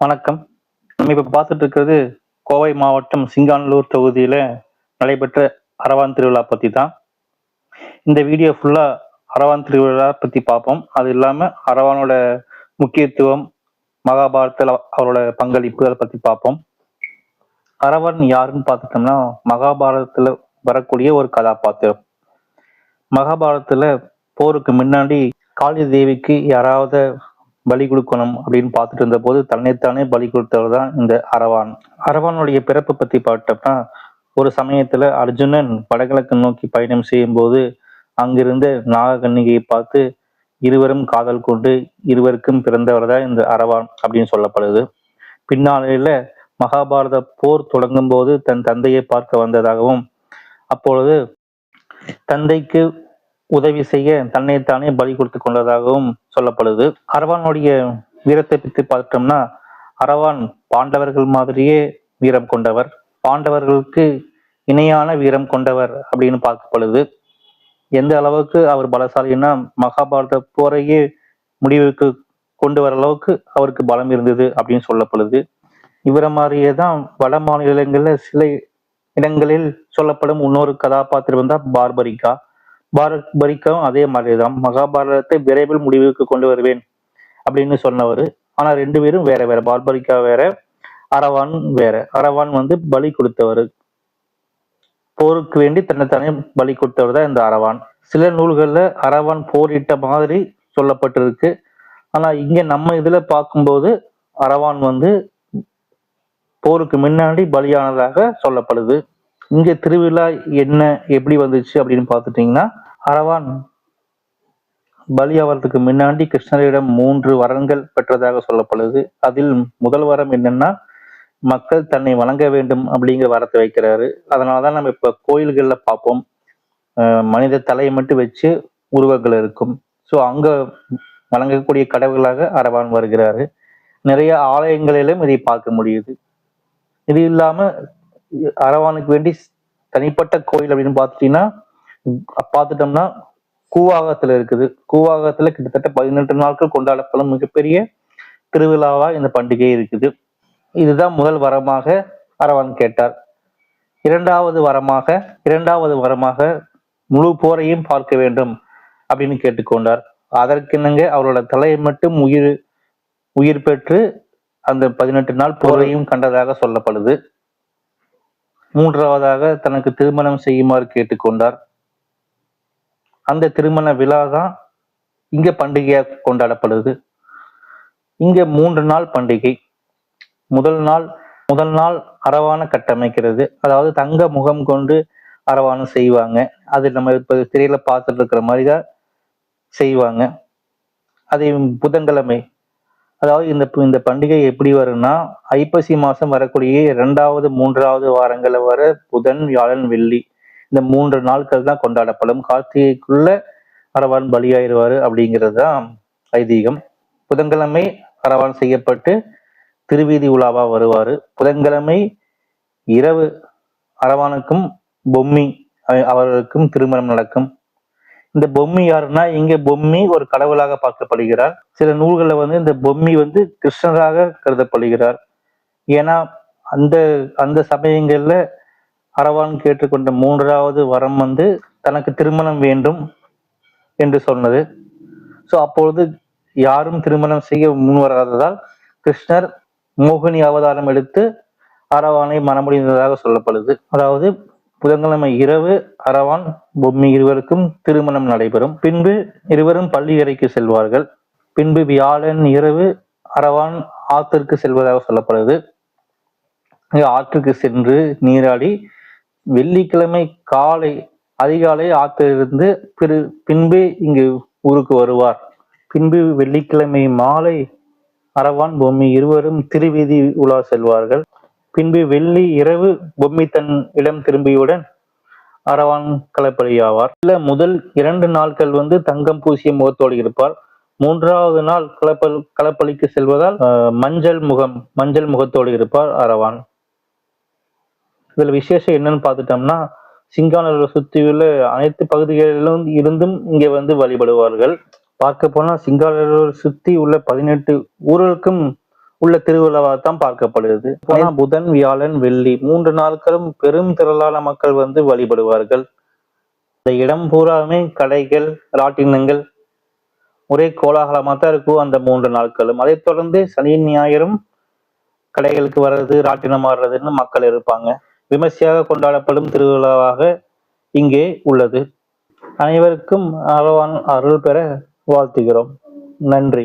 வணக்கம். நம்ம இப்போ பார்த்துட்டு இருக்கிறது கோவை மாவட்டம் சிங்கானலூர் தொகுதியில் நடைபெற்ற அரவான் திருவிழா பற்றி தான் இந்த வீடியோ ஃபுல்லாக அரவான் திருவிழா பற்றி பார்ப்போம். அது இல்லாமல் அரவானோட முக்கியத்துவம் மகாபாரதத்தில் அவரோட பங்களிப்பு அதை பற்றி பார்ப்போம். அரவன் யாருன்னு பார்த்துட்டோம்னா மகாபாரதத்தில் வரக்கூடிய ஒரு கதாபாத்திரம். மகாபாரதத்தில் போருக்கு முன்னாடி காளி தேவிக்கு யாராவது பலி கொடுக்கணும் அப்படின்னு பார்த்துட்டு இருந்தபோது தன்னைத்தானே பலி கொடுத்தவர் தான் இந்த அரவான். அரவானுடைய பிறப்பு பற்றி பார்த்தோம்னா ஒரு சமயத்துல அர்ஜுனன் வடகிழக்கு நோக்கி பயணம் செய்யும்போது அங்கிருந்த நாககன்னிகையை பார்த்து இருவரும் காதல் கொண்டு இருவருக்கும் பிறந்தவர் தான் இந்த அரவான் அப்படின்னு சொல்லப்படுது. பின்னாளில் மகாபாரத போர் தொடங்கும் போது தன் தந்தையை பார்க்க வந்ததாகவும் அப்பொழுது தந்தைக்கு உதவி செய்ய தன்னைத்தானே பலி கொடுத்து கொண்டதாகவும் சொல்லப்படுது. அரவானுடைய வீரத்தை பற்றி பார்த்தோம்னா அரவான் பாண்டவர்கள் மாதிரியே வீரம் கொண்டவர். பாண்டவர்களுக்கு இணையான வீரம் கொண்டவர் அப்படின்னு பார்க்கப்படுது. எந்த அளவுக்கு அவர் பலசாலின்னா மகாபாரத போரையே முடிவுக்கு கொண்டு வர அளவுக்கு அவருக்கு பலம் இருந்தது அப்படின்னு சொல்லப்படுது. இவரை மாதிரியே தான் வட மாநிலங்களில் சில இடங்களில் சொல்லப்படும் இன்னொரு கதாபாத்திரம் தான் பார்பரிகா. பார்பரிக்காவும் அதே மாதிரி தான் மகாபாரதத்தை விரைவில் முடிவுக்கு கொண்டு வருவேன் அப்படின்னு சொன்னவர். ஆனா ரெண்டு பேரும் வேற வேற. பார்பரிக்கா வேற அரவான் வேற. அரவான் வந்து பலி கொடுத்தவர். போருக்கு வேண்டி தன்னைத்தானே பலி கொடுத்தவர் தான் இந்த அரவான். சில நூல்களில் அரவான் போரிட்ட மாதிரி சொல்லப்பட்டிருக்கு. ஆனா இங்க நம்ம இதுல பார்க்கும்போது அரவான் வந்து போருக்கு முன்னாடி பலியானதாக சொல்லப்படுது. இங்க திருவிழா என்ன எப்படி வந்துச்சு அப்படின்னு பார்த்துட்டீங்கன்னா அரவான் பலியாவதுக்கு முன்னாடி கிருஷ்ணரிடம் மூன்று வரங்கள் பெற்றதாக சொல்லப்படுது. அதில் முதல் வரம் என்னன்னா மக்கள் தன்னை வணங்க வேண்டும் அப்படிங்கிற வரத்தை வைக்கிறாரு. அதனாலதான் நம்ம இப்ப கோயில்கள்ல பார்ப்போம். அஹ் மனித தலையை மட்டும் வச்சு உருவங்கள் இருக்கும். ஸோ அங்க வணங்கக்கூடிய கடவுளாக அரவான் வருகிறாரு. நிறைய ஆலயங்களிலும் இதை பார்க்க முடியுது. இது இல்லாம அரவானுக்கு வேண்டி தனிப்பட்ட கோயில் அப்படின்னு பார்த்துட்டீங்கன்னா பார்த்துட்டோம்னா கூவாகத்துல இருக்குது. கூவாகத்துல கிட்டத்தட்ட பதினெட்டு நாட்கள் கொண்டாடப்படும் மிகப்பெரிய திருவிழாவா இந்த பண்டிகை இருக்குது. இதுதான் முதல் வரமாக அரவான் கேட்டார். இரண்டாவது வரமாக இரண்டாவது வரமாக முழு போரையும் பார்க்க வேண்டும் அப்படின்னு கேட்டுக்கொண்டார் அதற்கென்னங்க அவரோட தலையை மட்டும் உயிர் உயிர் பெற்று அந்த பதினெட்டு நாள் போரையும் கண்டதாக சொல்லப்படுது. மூன்றாவதாக தனக்கு திருமணம் செய்யுமாறு கேட்டுக்கொண்டார். அந்த திருமண விழா தான் இங்க பண்டிகையாக கொண்டாடப்படுது. இங்க மூன்று நாள் பண்டிகை. முதல் நாள் முதல் நாள் அரவான கட்டமைக்கிறது. அதாவது தங்க முகம் கொண்டு அரவானம் செய்வாங்க. அது நம்ம இப்போ திரையில பார்த்துட்டு இருக்கிற மாதிரி தான் செய்வாங்க. அதே புதன்கிழமை அதாவது இந்த இந்த பண்டிகை எப்படி வரும்னா ஐப்பசி மாதம் வரக்கூடிய இரண்டாவது மூன்றாவது வாரங்களில் வர புதன் வியாழன் வெள்ளி இந்த மூன்று நாட்கள் தான் கொண்டாடப்படும். கார்த்திகைக்குள்ள அரவான் பலியாயிருவார் அப்படிங்கிறது தான் ஐதீகம். புதன்கிழமை அரவான் செய்யப்பட்டு திருவீதி உலாவா வருவார். புதன்கிழமை இரவு அரவானுக்கும் பொம்மி அவர்களுக்கும் திருமணம் நடக்கும். இந்த பொம்மி யாருன்னா இங்க பொம்மி ஒரு கடவுளாக பார்க்கப்படுகிறார். சில நூல்களில் வந்து இந்த பொம்மி வந்து கிருஷ்ணராக கருதப்படுகிறார். ஏன்னா அந்த அந்த சமயங்கள்ல அரவான் கேட்டுக்கொண்ட மூன்றாவது வரம் வந்து தனக்கு திருமணம் வேண்டும் என்று சொன்னது. ஸோ அப்பொழுது யாரும் திருமணம் செய்ய முன் வராததால் கிருஷ்ணர் மோகினி அவதாரம் எடுத்து அரவானை மணமுடிந்ததாக சொல்லப்படுது. அதாவது புதன்கிழமை இரவு அரவான் பொம்மி இருவருக்கும் திருமணம் நடைபெறும். பின்பு இருவரும் பள்ளி அறைக்கு செல்வார்கள். பின்பு வியாழன் இரவு அரவான் ஆத்திற்கு செல்வதாக சொல்லப்படுது. ஆற்றுக்கு சென்று நீராடி வெள்ளிக்கிழமை காலை அதிகாலை ஆற்றிலிருந்து பிறு பின்பு இங்கு ஊருக்கு வருவார். பின்பு வெள்ளிக்கிழமை மாலை அரவான் பொம்மி இருவரும் திருவீதி உலா செல்வார்கள். பின்பு வெள்ளி இரவு பொம்மி தன் இடம் திரும்பியவுடன் அரவான் களப்பலியாவார். இல்ல முதல் இரண்டு நாட்கள் வந்து தங்கம் பூசிய முகத்தோடு இருப்பார். மூன்றாவது நாள் களப்பல் களப்பலிக்கு செல்வதால் மஞ்சள் முகம் மஞ்சள் முகத்தோடு இருப்பார் அரவான். இதுல விசேஷம் என்னன்னு பார்த்துட்டோம்னா சிங்கானூரை சுற்றியுள்ள அனைத்து பகுதிகளிலும் இருந்தும் இங்க வந்து வழிபடுவார்கள். பார்க்க போனா சிங்கானூர் சுத்தி உள்ள பதினெட்டு ஊர்களுக்கும் உள்ள திருவிழாவாக தான் பார்க்கப்படுகிறது. புதன் வியாழன் வெள்ளி மூன்று நாட்களும் பெரும் திரளான மக்கள் வந்து வழிபடுவார்கள். இந்த இடம் பூராமே கடைகள் ராட்டினங்கள் ஒரே கோலாகலமா தான் இருக்கும் அந்த மூன்று நாட்களும். அதைத் தொடர்ந்து சனி ஞாயிறும் கடைகளுக்கு வர்றது ராட்டினம் ஆடுறதுன்னு மக்கள் இருப்பாங்க. விமர்சையாக கொண்டாடப்படும் திருவிழாவாக இங்கே உள்ளது. அனைவருக்கும் அருள் அருள் பெற வாழ்த்துகிறோம். நன்றி.